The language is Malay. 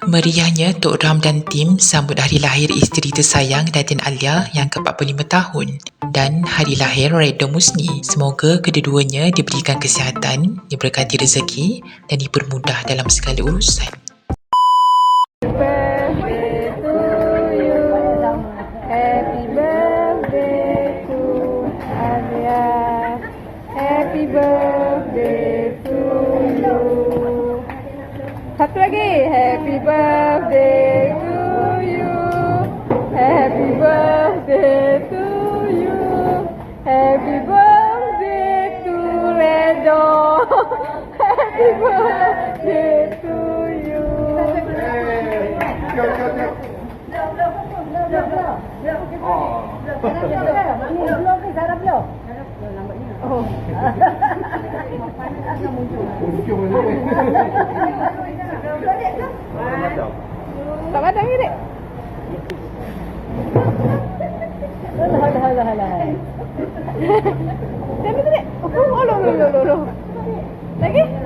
Meriahnya Tok Ram dan tim sambut hari lahir isteri tersayang Datin Alia yang ke-45 tahun dan hari lahir Reda Musni. Semoga kedua-duanya diberikan kesihatan, diberkati rezeki dan dipermudah dalam segala urusan. Happy birthday Satu lagi. Happy birthday to you. Happy birthday to you. Happy birthday to Redo. Happy birthday to you. Oh. Tak padang ke, げれ。ほ。て。